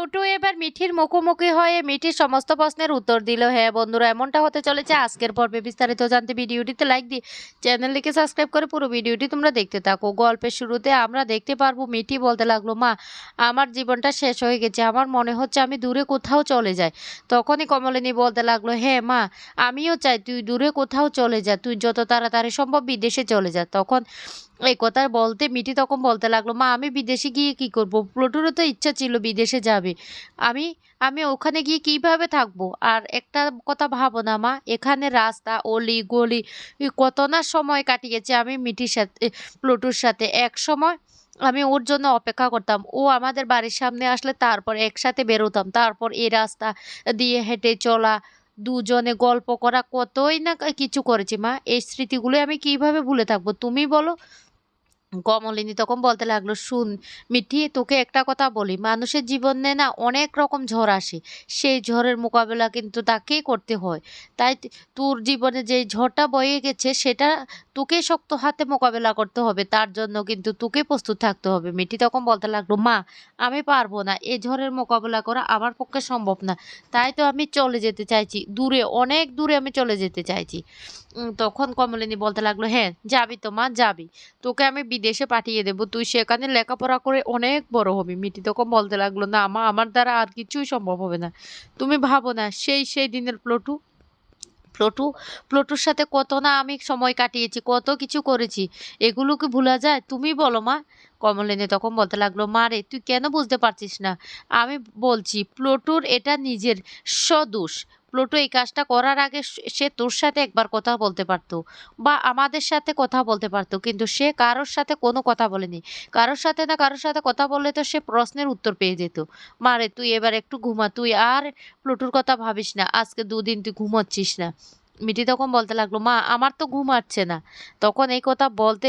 Pluto এবার মিঠির মুখোমুখি হয়ে মিঠির সমস্ত প্রশ্নের উত্তর দিল। হ্যাঁ বন্ধুরা, এমনটা হতে চলেছে। আজকের পর্বে বিস্তারিত জানতে ভিডিওটিতে লাইক দিয়ে চ্যানেলটিকে সাবস্ক্রাইব করে পুরো ভিডিওটি তোমরা দেখতে থাকো। গল্পের শুরুতে আমরা দেখতে পারব, মিঠি বলতে লাগল, মা, আমার জীবনটা শেষ হয়ে গেছে। আমার মনে হচ্ছে আমি দূরে কোথাও চলে যাই। তখনই কমলিনী বলতে লাগল হ্যাঁ মা, আমিও চাই তুই দূরে কোথাও চলে যা। তুই যত তাড়াতাড়ি সম্ভব বিদেশে চলে যা। তখন এই কথা বলতে, মিঠি তখন বলতে লাগল, মা, আমি বিদেশে গিয়ে কি করব? প্লুটোরও তো ইচ্ছা ছিল বিদেশে যাবে। আমি আমি ওখানে গিয়ে কীভাবে থাকব? আর একটা কথা ভাবো না, মা, এখানে রাস্তা, অলি, গলি কত না সময় কাটিয়েছে আমি মিঠির সাথে প্লুটোর সাথে। এক সময় আমি ওর জন্য অপেক্ষা করতাম। ও আমাদের বাড়ির সামনে আসলে তারপর একসাথে বেরোতাম। তারপর এই রাস্তা দিয়ে হেঁটে চলা, দুজনে গল্প করা, কতই না কিছু করেছি, মা। এই স্মৃতিগুলো আমি কীভাবে ভুলে থাকব? তুমি বলো কমলিনী তখন বলতে লাগল, শুন মিঠি, তোকে একটা কথা বলি। মানুষের জীবনে না অনেক রকম ঝড় আসে। সেই ঝড়ের মোকাবেলা কিন্তু তাকেই করতে হয়। তাই তোর জীবনে যে ঝড়টা বয়ে গেছে, সেটা তোকে শক্ত হাতে মোকাবেলা করতে হবে। তার জন্য কিন্তু তোকে প্রস্তুত থাকতে হবে। মিঠি তখন বলতে লাগল, মা, আমি পারব না। এই ঝড়ের মোকাবেলা করা আমার পক্ষে সম্ভব না। তাই তো আমি চলে যেতে চাইছি। দূরে, অনেক দূরে আমি চলে যেতে চাইছি। তখন কমলিনী বলতে লাগল হ্যাঁ যাবি তো, মা, যাবি। তোকে আমি বিদেশে পাঠিয়ে দেবো। তুই সেখানে লেখাপড়া করে অনেক বড় হবি। মিটি তখন বলতে লাগল, না, মা, আমার দ্বারা আর কিছুই সম্ভব হবে না। তুমি ভাবো না, সেই সেই দিনের প্লটু প্লটু, প্লটুর সাথে কত না আমি সময় কাটিয়েছি, কত কিছু করেছি, এগুলো কি ভোলা যায়? তুমি বলো, মা। কমলিনী তখন বলতে লাগল, মা রে, তুই কেন বুঝতে পারছিস না? আমি বলছি, প্লটুর এটা নিজের সদোষ প্লুটো এই কাজটা করার আগে সে- তোর সাথে একবার কথা বলতে পারতো বা আমাদের সাথে কথা বলতে পারতো। কিন্তু সে কারোর সাথে কোনো কথা বলেনি। কারোর সাথে না কারোর সাথে কথা বললে তো সে প্রশ্নের উত্তর পেয়ে যেত। মারে, তুই এবার একটু ঘুমা। তুই আর প্লুটোর কথা ভাবিস না। আজকে দুদিন তুই ঘুমাচ্ছিস না। মিটি তখন বলতে লাগল, মা, আমার তো ঘুম আসছে না। তখন এই কথা বলতে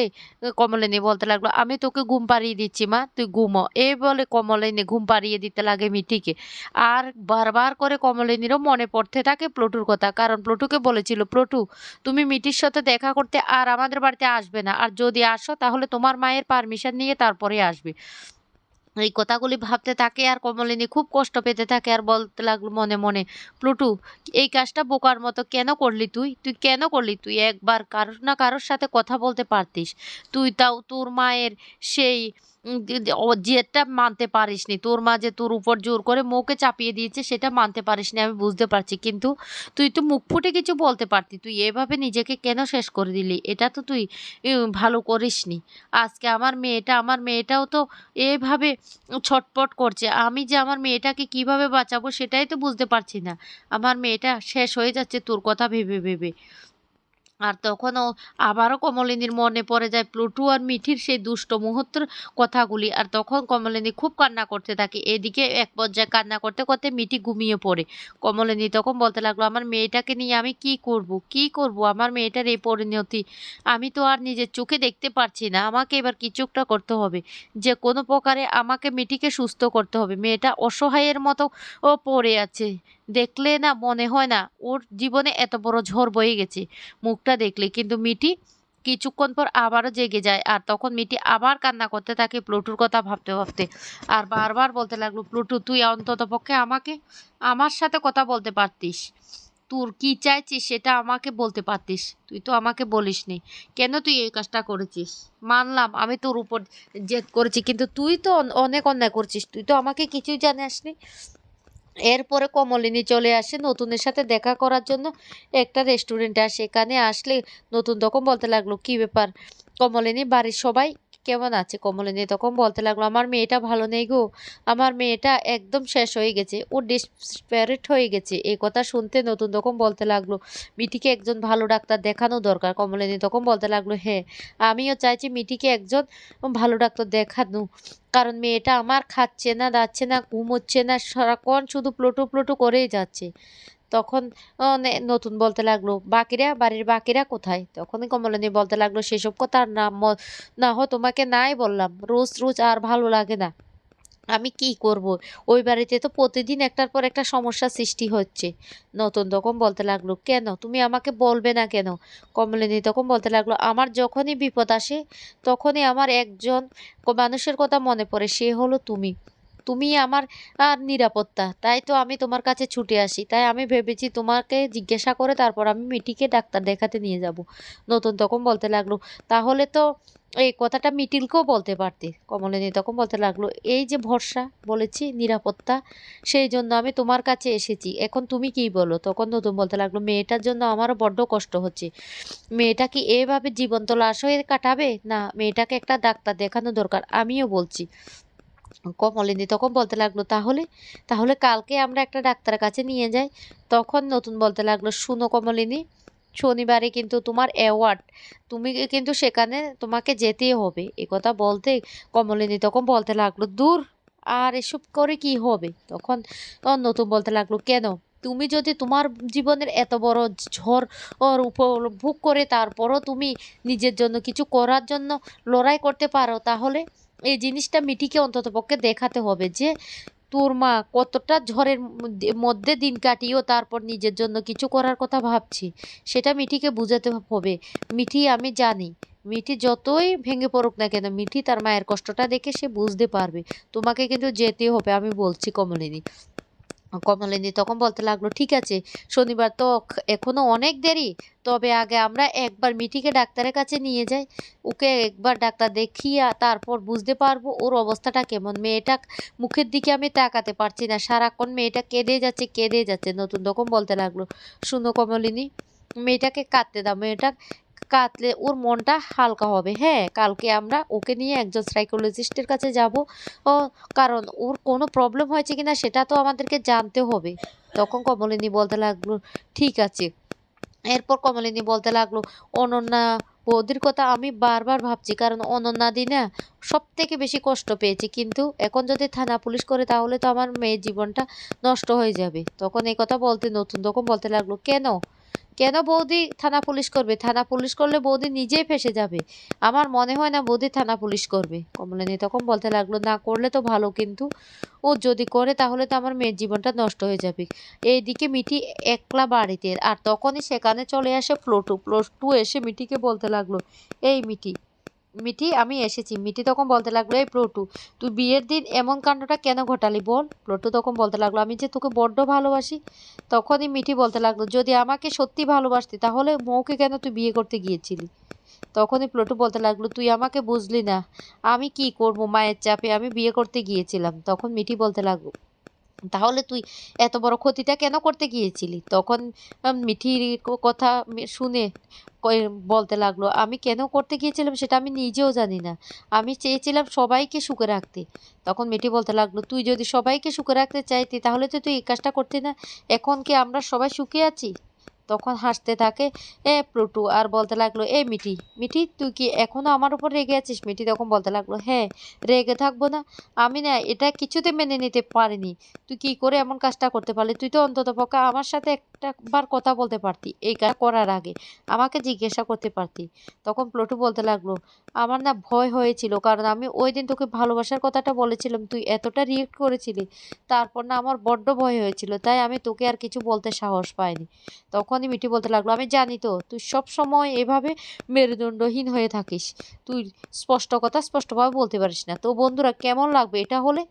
কমলিনী বলতে লাগল, আমি তোকে ঘুম পাড়িয়ে দিচ্ছি, মা, তুই ঘুমো। এই বলে কমলিনী ঘুম পাড়িয়ে দিতে লাগে মিটিকে আর বারবার করে কমলিনীরও মনে পড়তে থাকে প্লুটুর কথা, কারণ প্লুটুকে বলেছিল, প্লুটু, তুমি মিটির সাথে দেখা করতে আর আমাদের বাড়িতে আসবে না। আর যদি আসো, তাহলে তোমার মায়ের পারমিশন নিয়ে তারপরে আসবে। এই কথাগুলি ভাবতে থাকে আর কমলিনী খুব কষ্ট পেতে থাকে আর বলতে লাগল মনে মনে, প্লুটু, এই কাজটা বোকার মতো কেন করলি তুই? তুই কেন করলি তুই? একবার কারোর না কারোর সাথে কথা বলতে পারতিস। তুই তাও তোর মায়ের সেই উম, যে- যে- ও জেদটা মানতে পারিসনি তোর মা যে তোর উপর জোর করে মুখে চাপিয়ে দিয়েছে সেটা মানতে পারিসনি আমি বুঝতে পারছি। কিন্তু তুই তো মুখ ফুটে কিছু বলতে পারতি তুই এভাবে নিজেকে কেন শেষ করে দিলি? এটা তো তুই ভালো করিসনি। আজকে আমার মেয়েটা আমার মেয়েটাও তো এভাবে ছটপট করছে আমি যে আমার মেয়েটাকে কীভাবে বাঁচাবো সেটাই তো বুঝতে পারছি না। আমার মেয়েটা শেষ হয়ে যাচ্ছে তোর কথা ভেবে ভেবে। আর তখনও আবারও কমলিনীর মনে পড়ে যায় প্লুটু আর মিঠির সেই দুষ্ট মুহূর্তের কথাগুলি। আর তখন কমলিনী খুব কান্না করতে থাকে। এদিকে এক পর্যায়ে কান্না করতে করতে মিঠি ঘুমিয়ে পড়ে। কমলিনী তখন বলতে লাগল, আমার মেয়েটাকে নিয়ে আমি কি করব? কি করব? আমার মেয়েটার এই পরিণতি। আমি তো আর নিজের চোখে দেখতে পারছি না। আমাকে এবার কিছু একটা করতে হবে। যে কোনো প্রকারে আমাকে মিঠিকে সুস্থ করতে হবে। মেয়েটা অসহায়ের মতো ও পড়ে আছে। দেখলে না মনে হয় না, ওর জীবনে এত বড় ঝড় বয়ে গেছে। মুখটা দেখলে কিন্তু মিটি কিছুক্ষণ পর আবারও জেগে যায় আর তখন মিটি আবার কান্না করতে থাকে প্লুটুর কথা ভাবতে ভাবতে। আর বারবার বলতে লাগল, প্লুটু, তুই অন্তত পক্ষে আমাকে, আমার সাথে কথা বলতে পারতিস। তোর কি চাইছিস সেটা আমাকে বলতে পারতিস। তুই তো আমাকে বলিসনি। কেন তুই এই কাজটা করেছিস? মানলাম আমি তোর উপর জেদ করেছি, কিন্তু তুই তো অনেক অন্যায় করছিস। তুই তো আমাকে কিছুই জানাসনি। এরপরে কমলিনী চলে আসে নতুনের সাথে দেখা করার জন্য একটা রেস্টুরেন্টে আসে এখানে আসলে নতুন তখন বলতে লাগল, কি ব্যাপার? কমলিনী বাড়ির সবাই কেমন আছে কমলিনী তখন বলতে লাগল, আমার মেয়েটা ভালো নেই গো। আমার মেয়েটা একদম শেষ হয়ে গেছে। ও ডিসপ্যারেট হয়ে গেছে। এই কথা শুনতে নতুন। তখন বলতে লাগল মিটিকে একজন ভালো ডাক্তার দেখানো দরকার কমলিনী তখন বলতে লাগল হ্যাঁ আমিও চাইছি মিটিকে একজন ভালো ডাক্তার দেখানো। কারণ মেয়েটা আমার খাচ্ছে না, দাচ্ছে না, ঘুমোচ্ছে না, সারাক্ষণ শুধু প্লুটু প্লুটু করেই যাচ্ছে। তখন নতুন বলতে লাগল, বাকিরা, বাড়ির বাকিরা কোথায়? তখনই কমলিনী বলতে লাগল, সেসব কথা আর না না হয় তোমাকে নাই বললাম, রোজ রোজ আর ভালো লাগে না। আমি কি করব? ওই বাড়িতে তো প্রতিদিন একটার পর একটা সমস্যা সৃষ্টি হচ্ছে। নতুন তখন বলতে লাগল, কেন? তুমি আমাকে বলবে না কেন? কমলিনী তখন বলতে লাগল, আমার যখনই বিপদ আসে, তখনই আমার একজন মানুষের কথা মনে পড়ে, সে হলো তুমি। তুমি আমার নিরাপত্তা। তাই তো আমি তোমার কাছে ছুটে আসি। তাই আমি ভেবেছি তোমাকে জিজ্ঞাসা করে তারপর আমি মিটিকে ডাক্তার দেখাতে নিয়ে যাব। নতুন তখন বলতে লাগল, তাহলে তো এই কথাটা মিটিলকেও বলতে পারতে। কমলিনী তখন বলতে লাগল, এই যে ভরসা বলেছি, নিরাপত্তা, সেই জন্য আমি তোমার কাছে এসেছি। এখন তুমি কি বলো? তখন নতুন বলতে লাগল, মেয়েটার জন্য আমারও বড্ড কষ্ট হচ্ছে। মেয়েটা কি এভাবে জীবন্ত লাশ হয়ে কাটাবে? না, মেয়েটাকে একটা ডাক্তার দেখানো দরকার, আমিও বলছি। কমলিনী তখন বলতে লাগল, তাহলে তাহলে কালকে আমরা একটা ডাক্তারের কাছে নিয়ে যাই। তখন নতুন বলতে লাগল, শুনো কমলিনী, শনিবারে কিন্তু তোমার অ্যাওয়ার্ড তুমি কিন্তু সেখানে তোমাকে যেতেই হবে। এ কথা বলতে কমলিনী তখন বলতে লাগল, দূর, আর এসব করে কি হবে? তখন নতুন বলতে লাগল, কেন? তুমি যদি তোমার জীবনের এত বড় ঝড় উপভোগ করে তারপরও তুমি নিজের জন্য কিছু করার জন্য লড়াই করতে পারো তাহলে? এই জিনিসটা মিটিকে অন্ততপক্ষে দেখাতে হবে যে, তোর মা কতটা ঝড়ের মধ্যে- মধ্যে দিন কাটিয়েও তারপর নিজের জন্য কিছু করার কথা ভাবছি, সেটা মিঠিকে বুঝাতে হবে। মিঠি, আমি জানি, মিঠি যতই ভেঙে পড়ুক না কেন, মিঠি তার মায়ের কষ্টটা দেখে সে বুঝতে পারবে। তোমাকে কিন্তু যেতে হবে, আমি বলছি কমলিনী। কমলিনী তখন বলতে লাগল, ঠিক আছে, শনিবার তো খ- এখনও অনেক দেরি, তবে আগে আমরা একবার মিঠিকে ডাক্তারের কাছে নিয়ে যাই। ওকে একবার ডাক্তার দেখিয়ে তারপর বুঝতে পারব ওর অবস্থাটা কেমন। মেয়েটা মুখের দিকে আমি তাকাতে পারছি না। সারাক্ষণ মেয়েটা কেঁদে যাচ্ছে কেঁদে যাচ্ছে। নতুন রকম বলতে লাগল, শুনো কমলিনী, মেয়েটাকে কাঁদতে দাও। মেয়েটা কাঁদলে ওর মনটা হালকা হবে। হ্যাঁ কালকে আমরা ওকে নিয়ে একজন সাইকোলজিস্টের কাছে যাব। কারণ ওর কোনো প্রবলেম হয়েছে কিনা সেটা তো আমাদেরকে জানতে হবে। তখন কমলিনী বলতে লাগল, ঠিক আছে। এরপর কমলিনী বলতে লাগল, অনন্যা, বৌদির কথা আমি বারবার ভাবছি, কারণ অনন্যা দি না সব থেকে বেশি কষ্ট পেয়েছি। কিন্তু এখন যদি থানা পুলিশ করে, তাহলে তো আমার মেয়ের জীবনটা নষ্ট হয়ে যাবে। তখন এই কথা বলতে নতুন তখন বলতে লাগল, কেন? কেন বৌদি থানা পুলিশ করবে? থানা পুলিশ করলে বৌদি নিজেই ফেসে যাবে। আমার মনে হয় না বৌদি থানা পুলিশ করবে। কমলিনী তখন বলতে লাগল, না, করলে তো ভালো কিন্তু। ও যদি করে তাহলে তো আমার মেয়ের জীবনটা নষ্ট হয়ে যাবে। এইদিকে মিটি একলা বাড়িতে, আর তখনই সেখানে চলে আসে ফ্লোটু। ফ্লোটু এসে মিটিকে বলতে লাগল, এই মিঠি মিঠি, আমি এসেছি। মিঠি তখন বলতে লাগল, এই প্লটু তুই বিয়ের দিন এমন কাণ্ডটা কেন ঘটালি বল? প্লটু তখন বলতে লাগল, আমি যে তোকে বড্ড ভালোবাসি। তখনই মিঠি বলতে লাগল, যদি আমাকে সত্যি ভালোবাসতি, তাহলে মৌকে কেন তুই বিয়ে করতে গিয়েছিলি? তখনই প্লটু বলতে লাগল, তুই আমাকে বুঝলি না, আমি কি করব মায়ের চাপে? আমি বিয়ে করতে গিয়েছিলাম। তখন মিঠি বলতে লাগল তাহলে তুই এত বড় ক্ষতিটা কেন করতে গিয়েছিলি? তখন মিঠির কথা শুনে বলতে লাগল, আমি কেন করতে গিয়েছিলাম সেটা আমি নিজেও জানি না। আমি চেয়েছিলাম সবাইকে সুখে রাখতে। তখন মিঠি বলতে লাগল, তুই যদি সবাইকে সুখে রাখতে চাইতি, তাহলে তো তুই এই কাজটা করতি না। এখন কি আমরা সবাই সুখে আছি? তখন হাসতে থাকে, এ প্লুটু আর বলতে লাগল, এ মিটি মিটি তুই কি এখনও আমার উপর রেগে আছিস? মিটি তখন বলতে লাগল হ্যাঁ রেগে থাকব না। আমি না এটা কিছুতে মেনে নিতে পারিনি। তুই কি করে এমন কাজটা করতে পারলি? তুই তো অন্তত পক্ষে আমার সাথে একটা বার কথা বলতে পারতি, এই কাজ করার আগে। আমাকে জিজ্ঞাসা করতে পারতি। তখন প্লটু বলতে লাগল, আমার না ভয় হয়েছিল, কারণ আমি ওই দিন তোকে ভালোবাসার কথাটা বলেছিলাম, তুই এতটা রিয়েক্ট করেছিলি। তারপর না আমার বড্ড ভয় হয়েছিল, তাই আমি তোকে আর কিছু বলতে সাহস পাইনি। তখনই মিঠি বলতে লাগল, আমি জানি তো, তুই সব সময় এভাবে মেরুদণ্ডহীন হয়ে থাকিস। তুই স্পষ্ট কথা স্পষ্টভাবে বলতে পারিস না। তো বন্ধুরা, কেমন লাগবে এটা হলে?